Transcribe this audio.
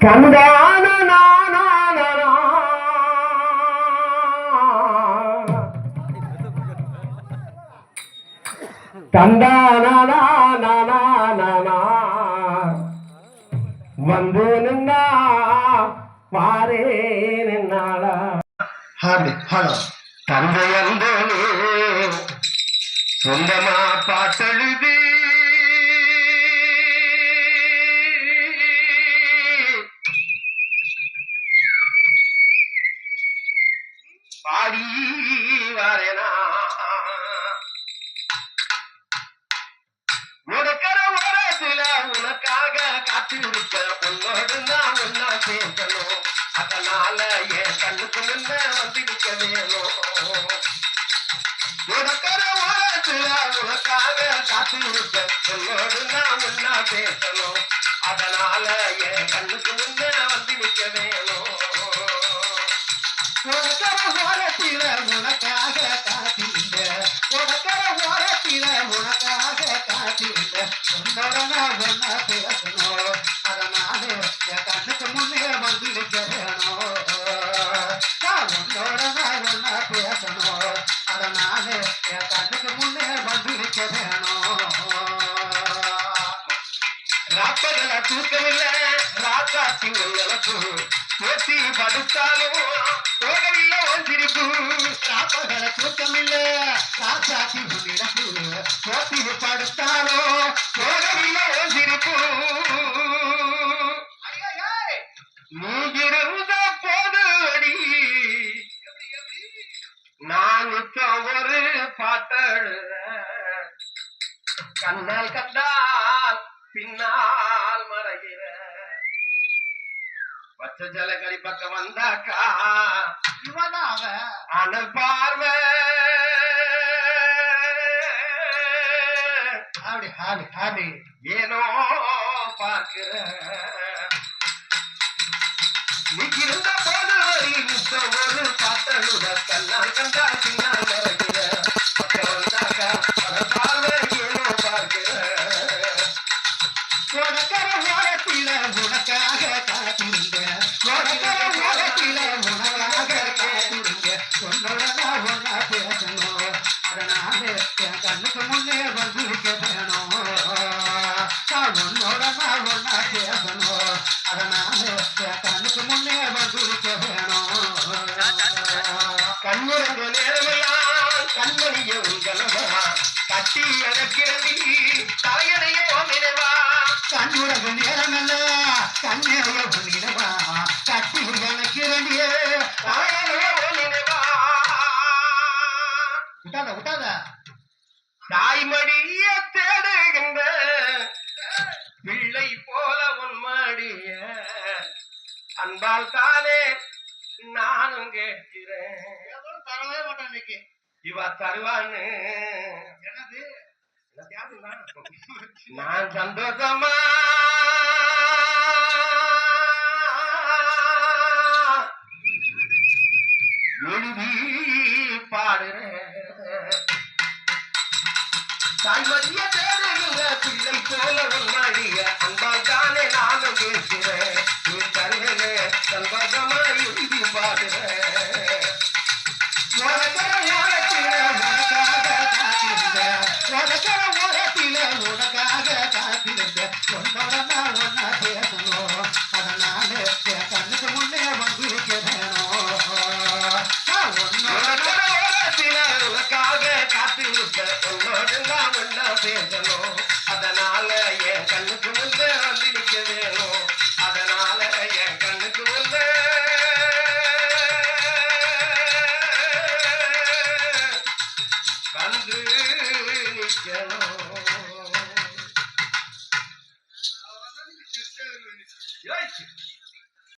கண்டான தந்தானா வந்து நின்னா வாரே நின்னாளா ஹலோ தந்தை அந்தே சொந்தமா பாடி வரேனா. உனக்கர உலகத்துல உனக்காக காத்திருக்க பொண்ணோடு நான் ஒன்னா சேர்க்கணும். அதனால என் கண்ணுக்கு முன்ன வந்திருக்க வேணும். உனக்கர உலகத்துல உனக்காக காத்திருக்க பொண்ணோடு நான் ஒன்னா சேர்க்கணும். அதனால என் கண்ணுக்கு முன்ன வந்து நிற்க வேணும். உனக்கர ஓரத்தில உனக்காக காத்திருந்த உனக்கர ஓரத்தில உனக்காக காத்திருந்த உன்னோட நான் ஒன்னா பேசணும் அதனால என் கண்ணுக்கு முன்னே வந்திருக்க வேணும் நான் உன்னோட நான் ஒன்னா பேசணும் அதனால என் கண்ணுக்கு முன்னே வந்திருக்க ராப்பகல போட்டி படுத்தாலும் காப்பகள தூக்கமில்ல காசாத்தி நிரப்பு போட்டி படுத்தாலோ. ஒன்றிருப்பு நீ இருந்த போது அடி. நான் இப்ப ஒரு பாட்டழுத கண்ணால் கண்டால் பச்சை ஜலகரி பக்கம் வந்தாக்கா? இவனாவ? அனல் பார்வை. அப்படி ஹாடி ஹாடி ஏனோ பார்க்கிற. நீ இருந்த போது ஒரு பாட்டழுத கண்ணால் கண்டால் பின்னால் உன்னோட ஒன்னா பேசணும் அதனால கண்ணுக்கு முன்னே வேணும். கண்ணுறங்க நேரமெல்லாம் கண்மணிய உங்களவா கட்டி அடக்கிறதி தாயனையோ நினைவா கண்ணுறகு நேரமல்ல கண்ணேறைய புனிதவா கட்டி உனக்கிறண்டியே தாயனையோ நினைவா விட்டாத விட்டாத? தாய்மடிய தேடுகின்ற பிள்ளை போல உன்மடிய அன்பால் தானே நானும் கேட்கிறேன். தரவே மாட்டேன் இன்னைக்கு? இவ தருவான்னு. என்னது? நான் சந்தோஷமா? எழுதி பாடுறேன். தாய்மதிய தேடுகிற பிள்ளை போல வல்லாடிய அன்பால் தானே நானும் பேசுறேன் நீ தருகிறே சந்தோஷமா எழுதி பாடுறேன் உனக்கர ஓரத்தில உனக்காக காத்திருந்த உனக்கர ஓரத்தில உனக்காக காத்திருந்த உன்னோட நான் ஒன்னா பேசணும் அதனால என் கண்ணுக்கு முன்னே வந்திருக்க வேணும் நான் உன்னோட உனக்காக காத்திருந்த உன்னோடு நான் ஒன்னா பேசணும் வந்து நிக்கணும்